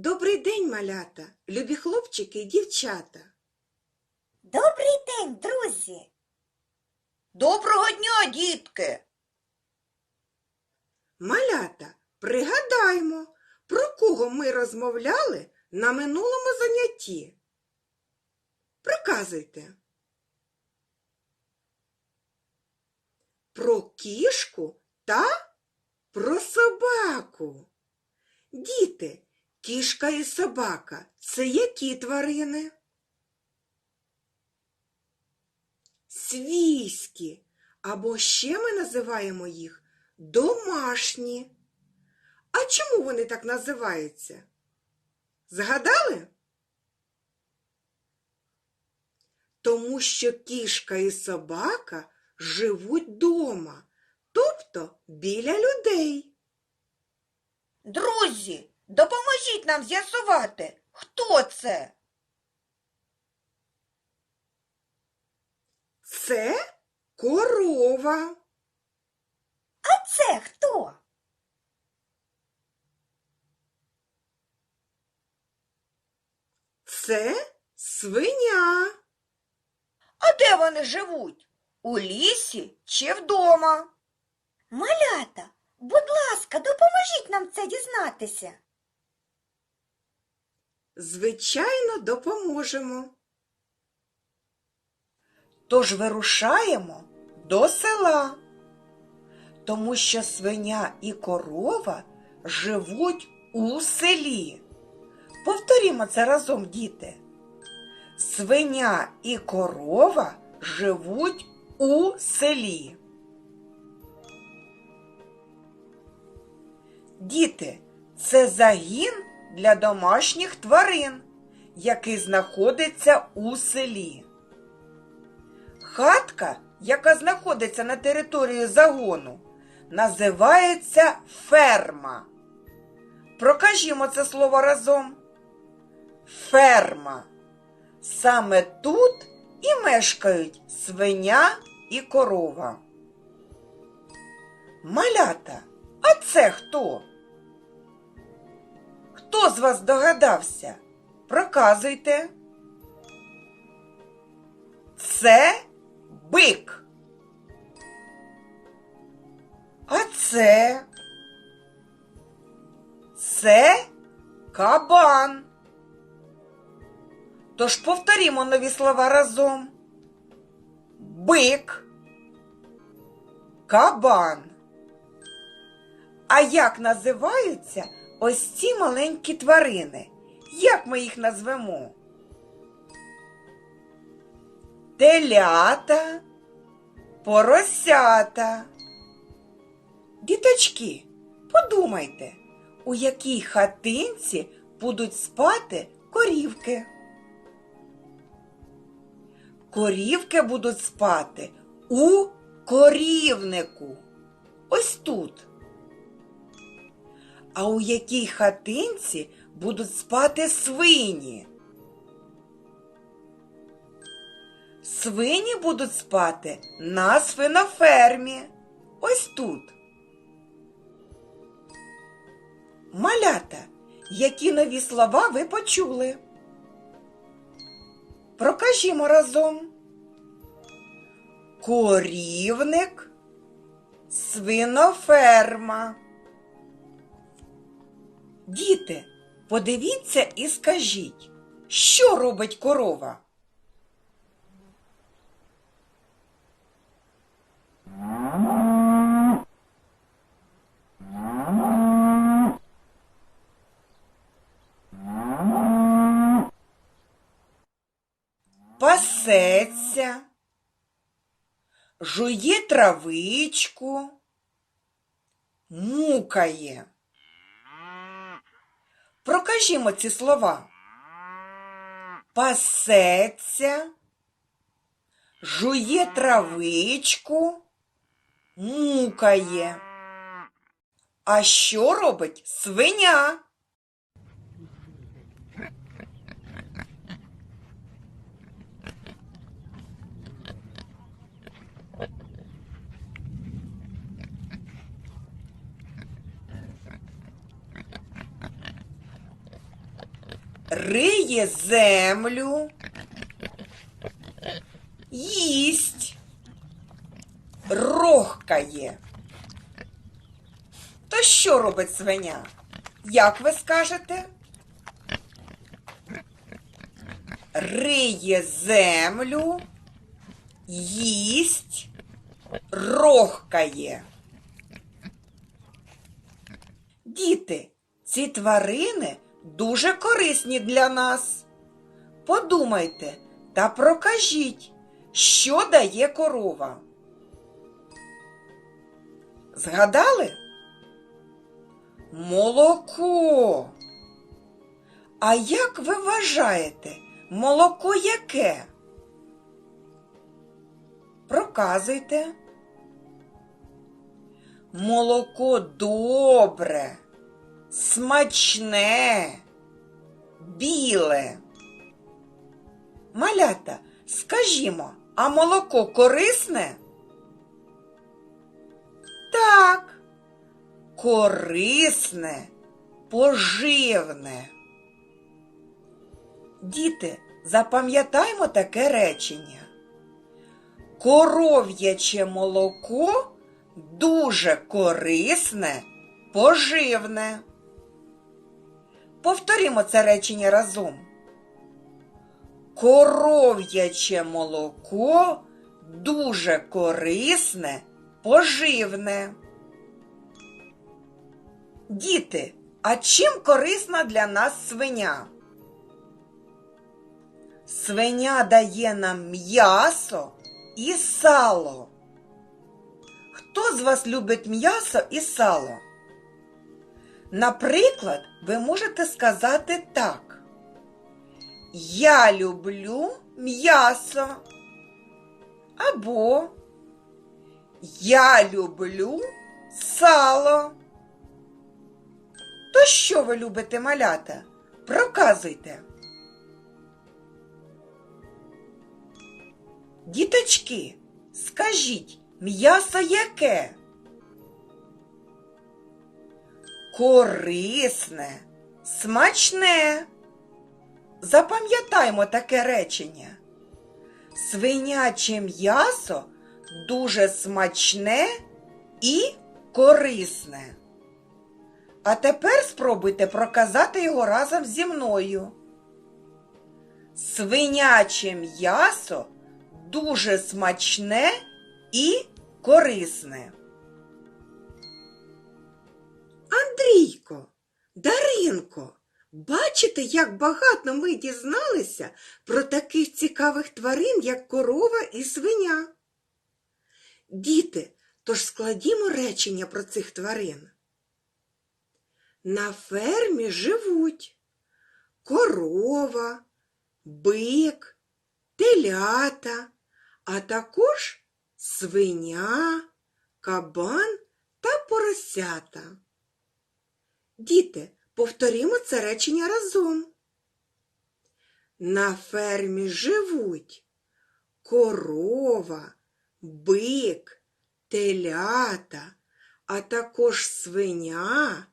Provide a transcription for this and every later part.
Добрий день, малята, любі хлопчики і дівчата. Добрий день, друзі! Доброго дня, дітки! Малята, пригадаймо, про кого ми розмовляли на минулому занятті. Проказуйте. Про кішку та про собаку. Діти, кішка і собака це які тварини? Свійські, або ще ми називаємо їх домашні. А чому вони так називаються? Згадали? Тому що кішка і собака живуть дома, тобто біля людей. Друзі, допоможіть нам з'ясувати, хто це? Це корова. А це хто? Це свиня. А де вони живуть? У лісі чи вдома? Малята, будь ласка, допоможіть нам це дізнатися. Звичайно, допоможемо. Тож вирушаємо до села, тому що свиня і корова живуть у селі. Повторімо це разом, діти. Свиня і корова живуть у селі. Діти, це загін для домашніх тварин, який знаходиться у селі. Хатка, яка знаходиться на території загону, називається ферма. Прокажімо це слово разом. Ферма. Саме тут і мешкають свиня і корова. Малята, а це хто? Хто з вас догадався? Проказуйте. Це бик. А це? Це кабан. Тож повторімо нові слова разом. Бик. Кабан. А як називаються ось ці маленькі тварини? Як ми їх назвемо? телята, поросята. Діточки, подумайте, у якій хатинці будуть спати корівки. Корівки будуть спати у корівнику. Ось тут. А у якій хатинці будуть спати свині? Свині будуть спати на свинофермі. Ось тут. Малята, які нові слова ви почули? Прокажімо разом. Корівник, свиноферма. Діти, подивіться і скажіть, що робить корова? пасеться, жує травичку, мукає. Прокажімо ці слова. Пасеться, жує травичку, мукає. А що робить свиня? Риє землю, їсть, рохкає. То що робить свиня? Як ви скажете? Риє землю, їсть, рохкає. Діти, ці тварини дуже корисні для нас. Подумайте та прокажіть, що дає корова. Згадали? Молоко. А як ви вважаєте, молоко яке? Проказуйте. Молоко добре, смачне, біле. Малята, скажімо, а молоко корисне? Так, корисне, поживне. Діти, запам'ятаймо таке речення. Коров'яче молоко дуже корисне, поживне. Повторімо це речення разом. Коров'яче молоко дуже корисне, поживне. Діти, а чим корисна для нас свиня? Свиня дає нам м'ясо і сало. Хто з вас любить м'ясо і сало? Наприклад, ви можете сказати так. Я люблю м'ясо. Або Я люблю сало. То що ви любите малята? Проказуйте. Діточки, скажіть, м'ясо яке? Корисне, смачне. Запам'ятаймо таке речення. Свиняче м'ясо дуже смачне і корисне. А тепер спробуйте проказати його разом зі мною. Свиняче м'ясо дуже смачне і корисне. Андрійко, Даринко, бачите, як багато ми дізналися про таких цікавих тварин, як корова і свиня. Діти, тож складімо речення про цих тварин. На фермі живуть корова, бик, телята, а також свиня, кабан та поросята. Діти, повторімо це речення разом. На фермі живуть корова, бик, телята, а також свиня,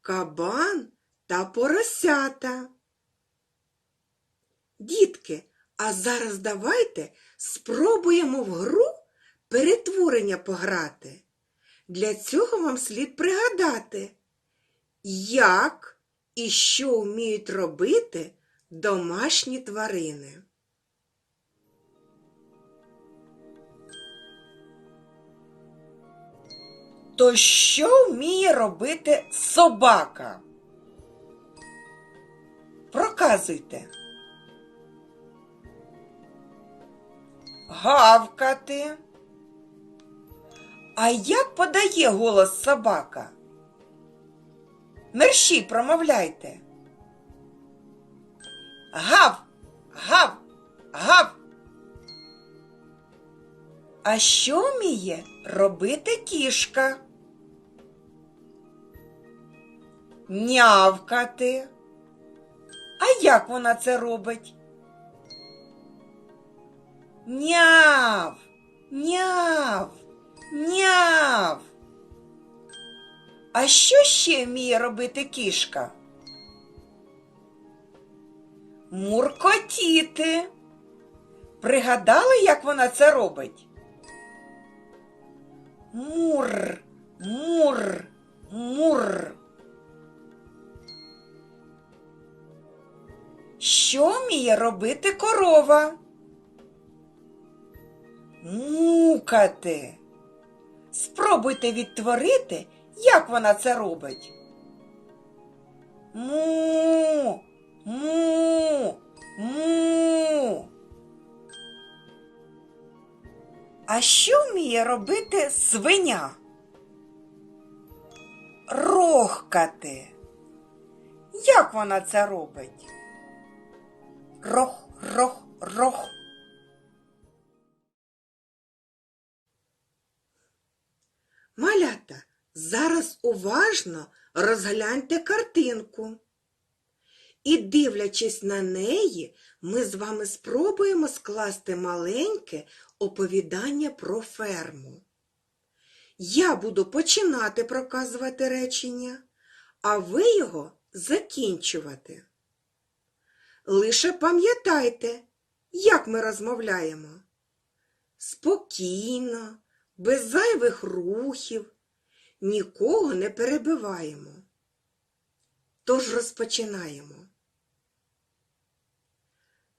кабан та поросята. Дітки, а зараз давайте спробуємо в гру перетворення пограти. Для цього вам слід пригадати, як і що вміють робити домашні тварини. То що вміє робити собака? Проказуйте. Гавкати. А як подає голос собака? Мерщій промовляйте. Гав, гав, гав. А що вміє робити кішка? Нявкати. А як вона це робить? Няв, няв, няв. А що ще вміє робити кішка? Муркотіти. Пригадали, як вона це робить? Мур, мур, мур. Що вміє робити корова? Мукати. Спробуйте відтворити, як вона це робить. Му, му, му. А що вміє робити свиня? Рохкати. Як вона це робить? Рох, рох, рох. Зараз уважно розгляньте картинку. І, дивлячись на неї, ми з вами спробуємо скласти маленьке оповідання про ферму. Я буду починати проказувати речення, а ви його закінчувати. Лише пам'ятайте, як ми розмовляємо. Спокійно, без зайвих рухів, нікого не перебиваємо. Тож розпочинаємо.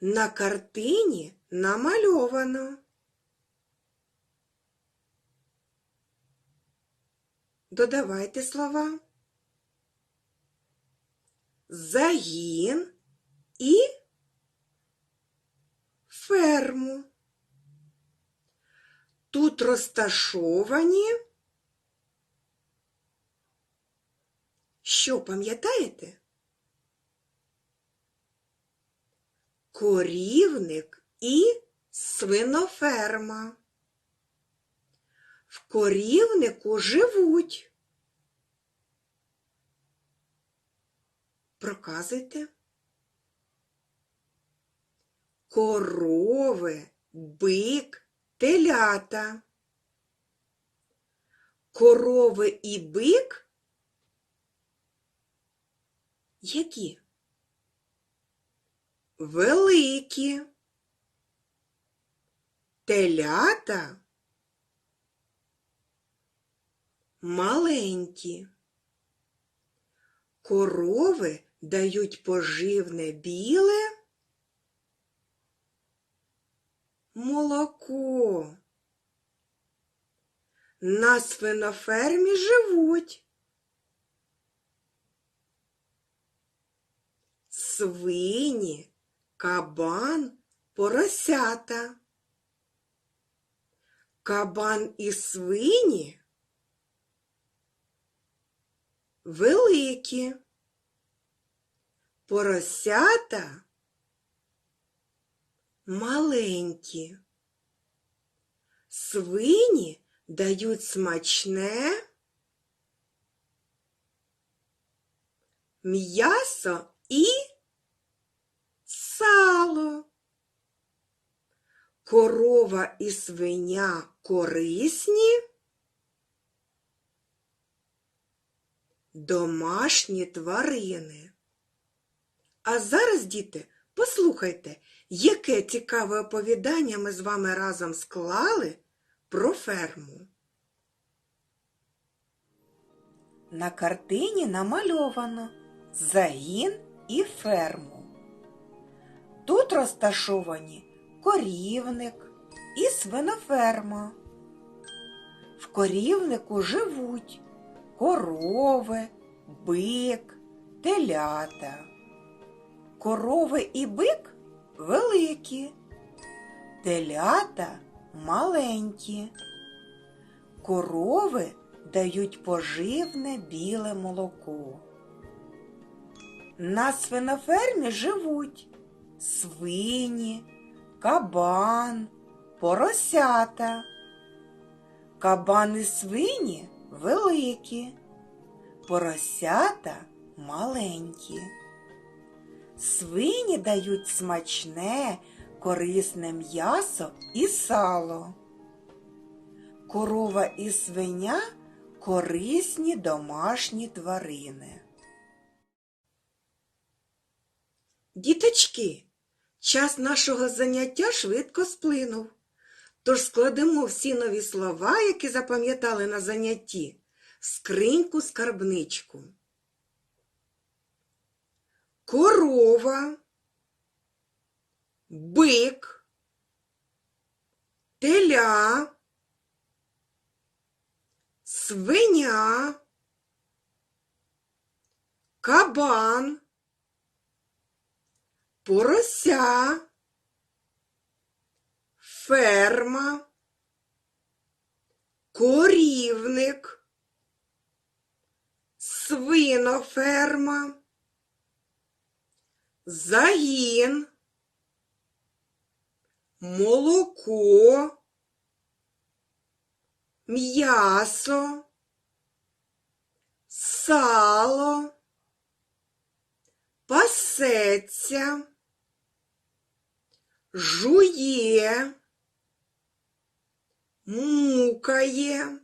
На картині намальовано. Додавайте слова. Загін і ферму. Тут розташовані. Що пам'ятаєте? Корівник і свиноферма. В корівнику живуть. Проказуйте. Корови, бик, телята. Корови і бик які? Великі. Телята маленькі. Корови дають поживне біле молоко. На свинофермі живуть. Свині, кабан, поросята. Кабан і свині великі. Поросята маленькі. Свині дають смачне м'ясо і сало. Корова і свиня корисні. Домашні тварини. А зараз, діти, послухайте, яке цікаве оповідання ми з вами разом склали про ферму. На картині намальовано загін і ферму. Тут розташовані корівник і свиноферма. В корівнику живуть корови, бик, телята. Корови і бик великі, телята маленькі. Корови дають поживне біле молоко. На свинофермі живуть свині, кабан, поросята. Кабан і свині великі, поросята маленькі. Свині дають смачне, корисне м'ясо і сало. Корова і свиня корисні домашні тварини. Діточки, час нашого заняття швидко сплинув. Тож складемо всі нові слова, які запам'ятали на занятті, в скриньку скарбничку. Корова, бик, теля, свиня, кабан, порося, ферма, корівник, свиноферма, загін, молоко, м'ясо, сало, пасеться, жує, мукає,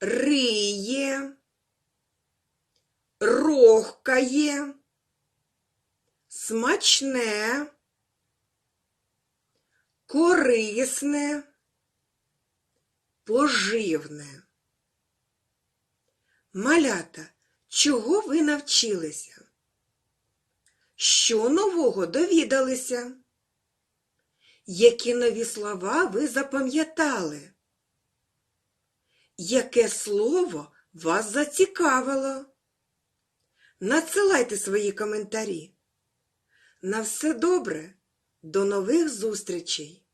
риє, рохкає, смачне, корисне, поживне. Малята, чого ви навчилися? Що нового довідалися? Які нові слова ви запам'ятали? Яке слово вас зацікавило? Надсилайте свої коментарі. На все добре, до нових зустрічей!